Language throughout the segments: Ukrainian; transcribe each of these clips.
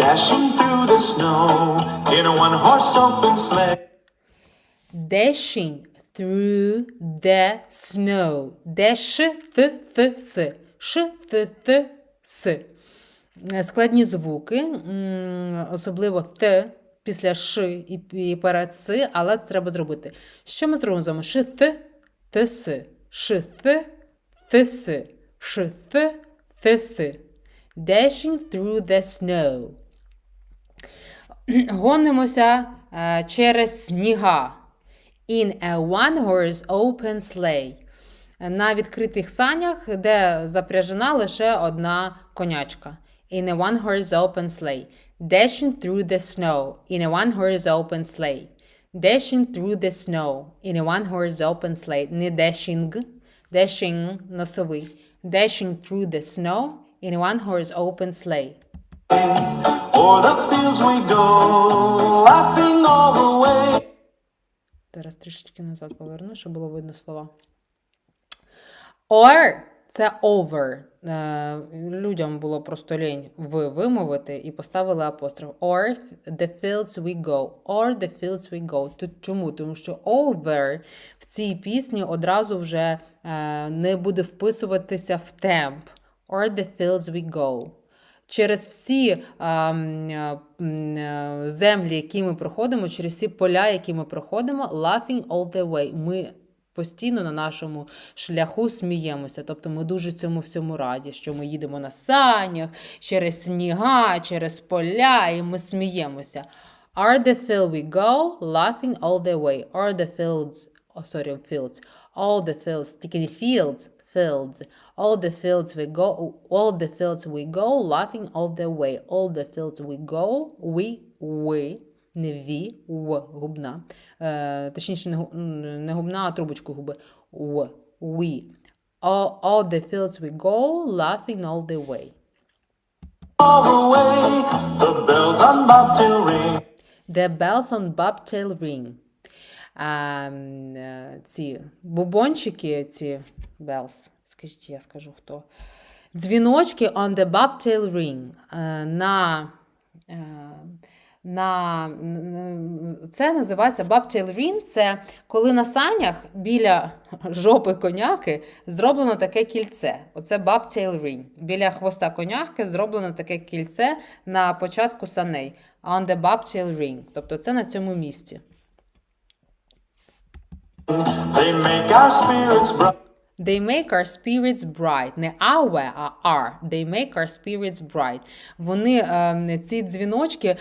Dashing through the snow in a one horse open sleigh. Dashing through the snow. Ш, th. Е, Складні звуки, особливо th після ш і, перед с, але це треба зробити. Що ми зробимо з вами? Ш, th, th, с. Ш, th, th, с. Ш, th, th, с. Dashing through the snow. Гонимося е, через сніга. In a one-horse open sleigh. На відкритих санях, де запряжена лише одна конячка. In a one-horse open sleigh. Dashing through the snow. In a one-horse open sleigh. Dashing through the snow. In a one-horse open sleigh. Не dashing. Dashing носовий. Dashing through the snow. In a one-horse open sleigh. Зараз трішечки назад поверну, щоб було видно слова. Or це over. Е, людям було просто лінь в вимовити і поставили апостроф. Or the fields we go. Or the fields we go. Тут чому? Тому що over в цій пісні одразу вже е, не буде вписуватися в темп. Or the fields we go. Через всі а, землі, які ми проходимо, через всі поля, які ми проходимо, laughing all the way. Ми постійно на нашому шляху сміємося. Тобто ми дуже цьому всьому раді, що ми їдемо на санях, через сніга, через поля, і ми сміємося. Are the field we go, laughing all the way. Are the fields, oh, sorry, fields. All the fields, тільки fields, fields. All the fields we go, all the fields we go, laughing all the way. All the fields we go, we, we, не ві, в, губна. Е, точніше, не, гу- м, не губна, а трубочку губи. В, we. All, all the fields we go, laughing all the way. All the way, the bells on bobtail ring. The bells on bobtail ring. Е, ці бубончики, ці bells, скажіть, я скажу хто. Дзвіночки on the bobtail ring. Е, На, е, на, це називається bobtail ring. Це коли на санях біля жопи коняки зроблено таке кільце. Оце bobtail ring. Біля хвоста коняки зроблено таке кільце на початку саней. On the bobtail ring. Тобто це на цьому місці. They make our spirits bright. They make our spirits bright. Не our, а are. They make our spirits bright. Вони, е, ці дзвіночки, е,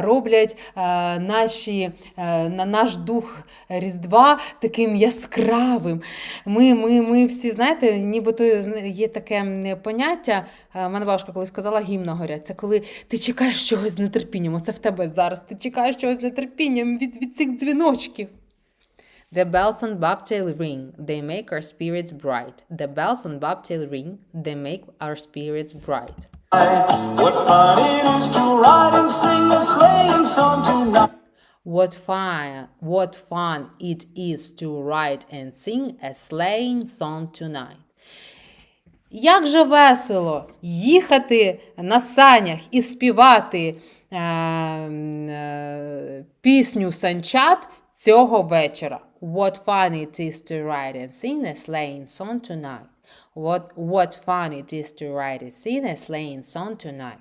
роблять е, наші, е, на наш дух Різдва таким яскравим. Ми, ми, ми всі, знаєте, нібито є таке поняття, мене бабушка колись сказала, гімна горять. Це коли ти чекаєш чогось з нетерпінням. Оце в тебе зараз. Ти чекаєш чогось з нетерпінням від, від цих дзвіночків. The bells on bobtail ring, they make our spirits bright. The bells on bobtail ring, they make our spirits bright. What fun it is to ride and sing a sleighing song tonight. What fun, what fun it is to write and sing a sleighing song tonight. Як же весело їхати на санях і співати е, м, е, пісню санчат цього вечора. What fun it is to ride and sing a sleighing song tonight. What, what fun it is to ride and sing a sleighing song tonight.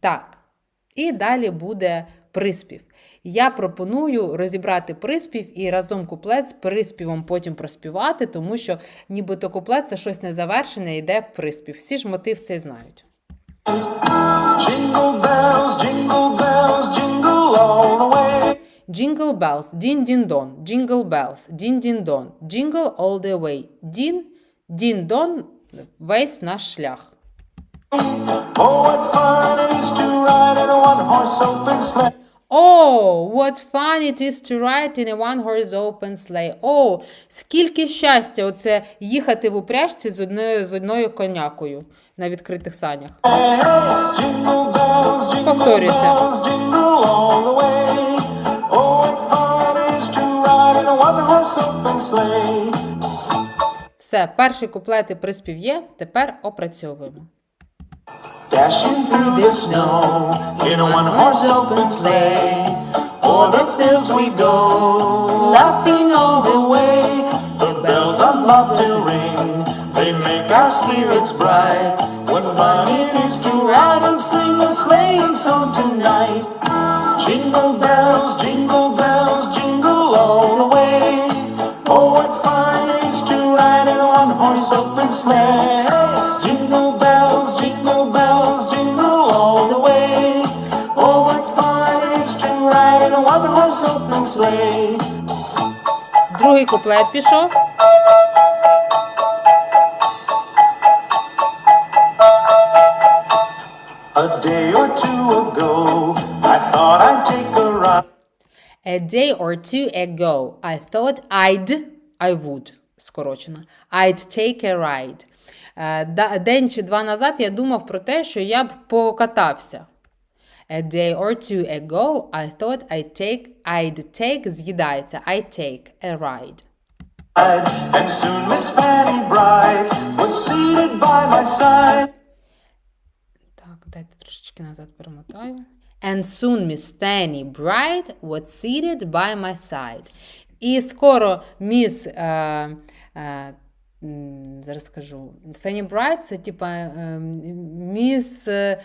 Так, і далі буде приспів. Я пропоную розібрати приспів і разом куплет з приспівом потім проспівати, тому що нібито куплет це щось незавершене, йде приспів. Всі ж мотив цей знають. Jingle bells, jingle bells, jingle all. Jingle bells, дін-дін-дон, jingle bells, дін-дін-дон, jingle all the way. Дін, дін-дон, весь наш шлях. Oh, what fun it is to ride in a a one-horse open sleigh. О, скільки щастя оце їхати в упряжці з одною, з одною конякою на відкритих санях. Повторюється. A one-horse open sleigh. Все, перший куплет і приспів є, тепер опрацьовуємо. Dashing through the snow in a one horse open sleigh. O'er the fields we go, laughing all the way. The bells of love to ring, they make our spirits bright. What fun it is to ride and sing a sleighing song tonight. Jingle bells, jingle sleigh. Jingle bells, jingle bells, jingle all the way. Oh, what fun it is to ride in a one horse open sleigh. Другий куплет пішов. A day or two ago, I thought I'd take a ride. A day or two ago, I thought I'd, I would, Скорочено, I'd take a ride. Е, День чи два назад я думав про те, що я б покатався. A day or two ago, I thought I'd take, I'd take, з'їдається, I'd take a ride. And soon Miss Fanny Bright was seated by my side. Так, дайте трошечки назад перемотаю. And soon Miss Fanny Bright was seated by my side. І скоро міс. Е, е, зараз скажу. Фенні Брайт це типа е, міс. Е,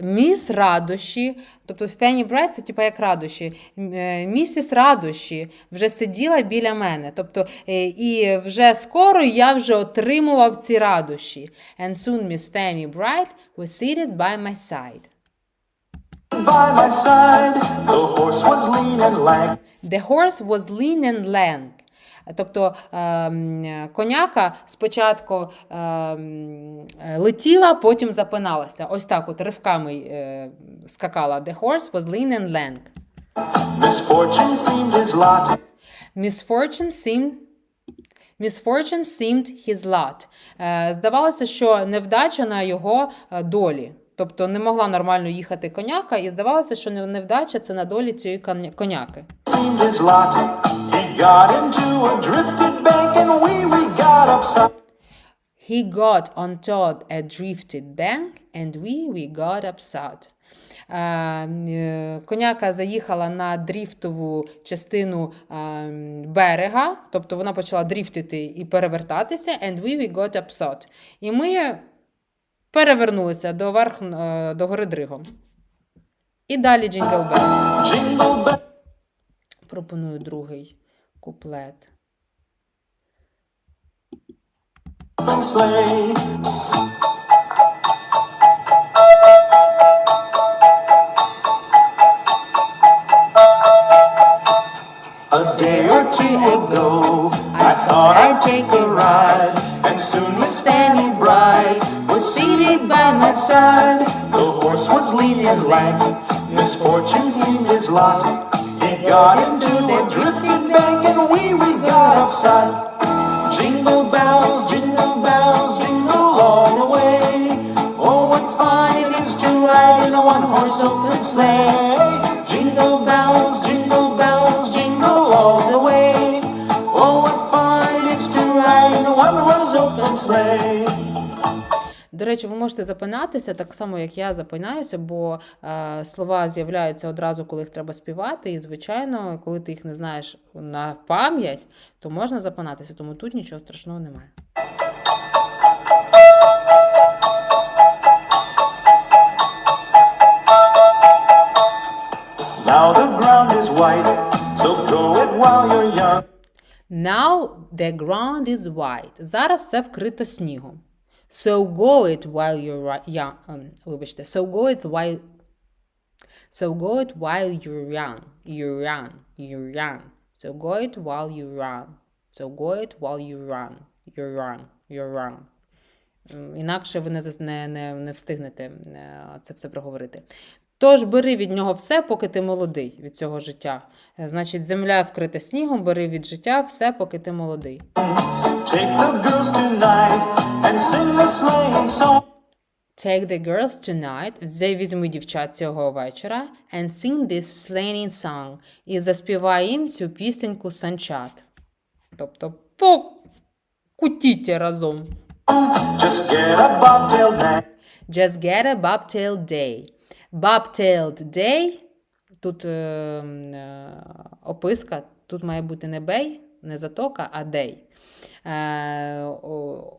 Міс радощі, тобто Фенні Брайт це типа як радощі. Е, Місіс радощі вже сиділа біля мене. Тобто, і вже скоро я вже отримував ці радощі. And soon Miss Fanny Bright was seated by my side. By my side, the horse was lean and lank. The horse was lean and lank. Тобто ем, коняка спочатку ем, е, летіла, потім запиналася. Ось так от ривками е, скакала. The horse was lean and lank. Misfortune seemed his lot. Misfortune seemed Misfortune seemed his lot. Е, Здавалося, що невдача на його е, долі. Тобто не могла нормально їхати коняка, і здавалося, що невдача це на долі цієї коняки. He got into a drifted bank and we we got upside. He got on toward a drifted bank, and we, we got upset. Е, Коняка заїхала на дріфтову частину берега, тобто вона почала дріфтити і перевертатися, and we, we got upset. І ми перевернулися до, верх, е, до гори дригом. І далі. Jingle bells Пропоную другий куплет. A day or two ago, I thought I'd take a ride, and soon Fanny Bright was seated by my side. The horse was lean and lank, misfortune seemed his lot. He got into a drifted bank, and we we got upside. Jingle bells, jingle bells, jingle all the way. Oh, what's fun it is to ride in a one-horse open sleigh. Jingle bells, jingle bells, jingle all the way. Oh, what fun it is to ride in a one-horse open sleigh. До речі, ви можете запинатися так само, як я запинаюся, бо е, слова з'являються одразу, коли їх треба співати. І, звичайно, коли ти їх не знаєш на пам'ять, то можна запинатися, тому тут нічого страшного немає. Now the ground is white, so go it while you're young. Now the ground is white. Зараз все вкрито снігом. So go it while you're young. ем, вибачте, so go it while So go it while you're young. You're young. You're young. So go it while you run. So go it while you run. You're young. You're young. М, Інакше ви не, не, не, не встигнете е, це все проговорити. Тож бери від нього все, поки ти молодий від цього життя. Е, Значить, земля вкрита снігом, бери від життя все, поки ти молодий. Take the girls tonight and sing the sleighing song. Take the girls tonight, візьми дівчат цього вечора, and sing this sleighing song. І заспівай їм цю пісеньку санчат. Тобто покутіть разом. Just get a bobtail nag. Just get a bobtailed day. Bobtailed day. Тут е, е, описка, тут має бути не бей, не затока, а day. Е,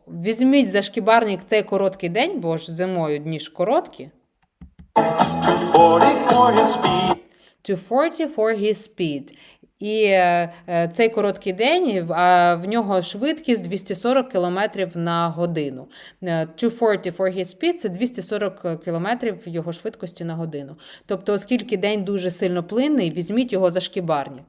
візьміть за шкібарник цей короткий день, бо ж зимою дні ж короткі. 40 for his speed. 240 for his speed. І е, е, цей короткий день, а в нього швидкість 240 км на годину. Е, 240 for his speed – це 240 км його швидкості на годину. Тобто, оскільки день дуже сильно плинний, візьміть його за шкібарник.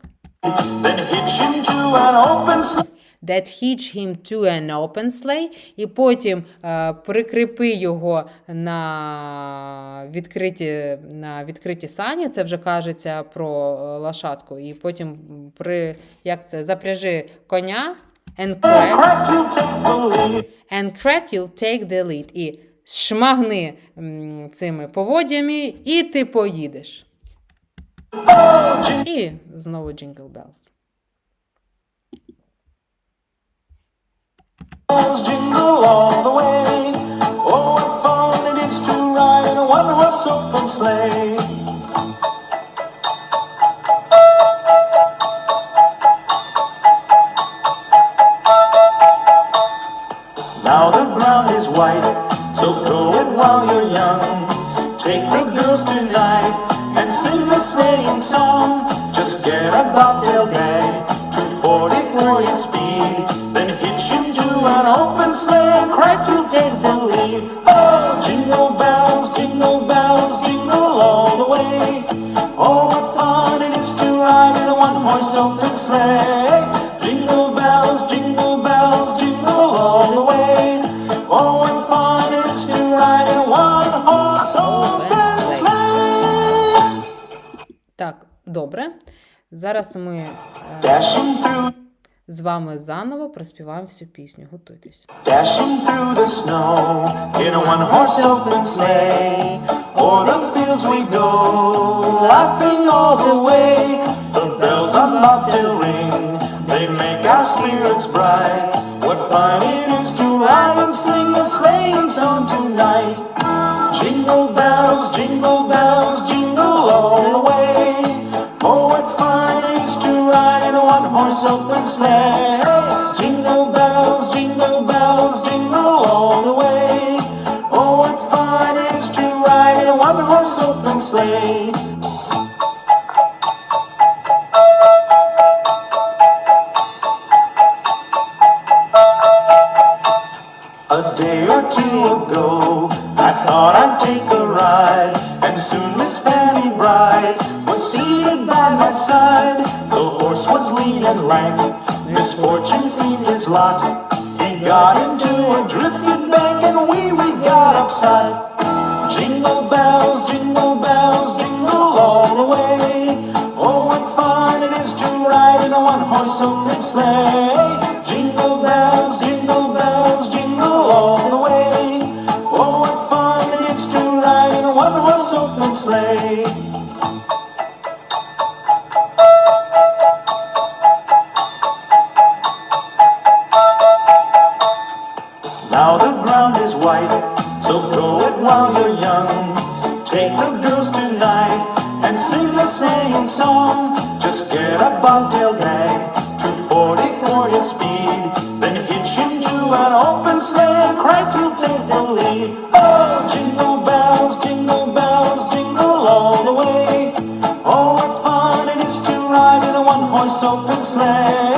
Then hitch him to an open. That hitch him to an open sleigh, і потім е, прикріпи його на відкриті, на відкриті сані. Це вже кажеться про е, лошадку. І потім при як це запряжи коня and crack, Crack, you'll take the lead. and crack you'll take the lead. І шмагни цими поводями, і ти поїдеш. І знову Jingle bells all the way. Oh, what fun it is to ride in a one-horse open sleigh. Now the ground is white, so go it while you're young. Take the girls tonight and sing the sleighing song. Just get a bobtail nag, Так, добре. Зараз ми е, Dashing through, з вами заново проспіваємо всю пісню. Готуйтесь. What fun it is to ride and sing a sleighing song tonight. Jingle bells, jingle bells, open sleigh. Jingle bells, jingle bells, jingle all the way. Oh, what fun it is to ride in a one-horse open sleigh. A day or two ago, I thought I'd take a ride, and soon Miss Fanny Bright was seated by my side. The horse was lean and lank, misfortune seemed his lot. He got into a drifted bank, and we we got upside. Jingle bells, jingle bells, jingle all the way. Oh, what fun it is to ride in a one-horse open sleigh. 240 for your speed. Then hitch him to an open sleigh and crack you'll take the lead. Oh, jingle bells, jingle bells, jingle all the way. Oh, what fun it is to ride in a one-horse open sleigh.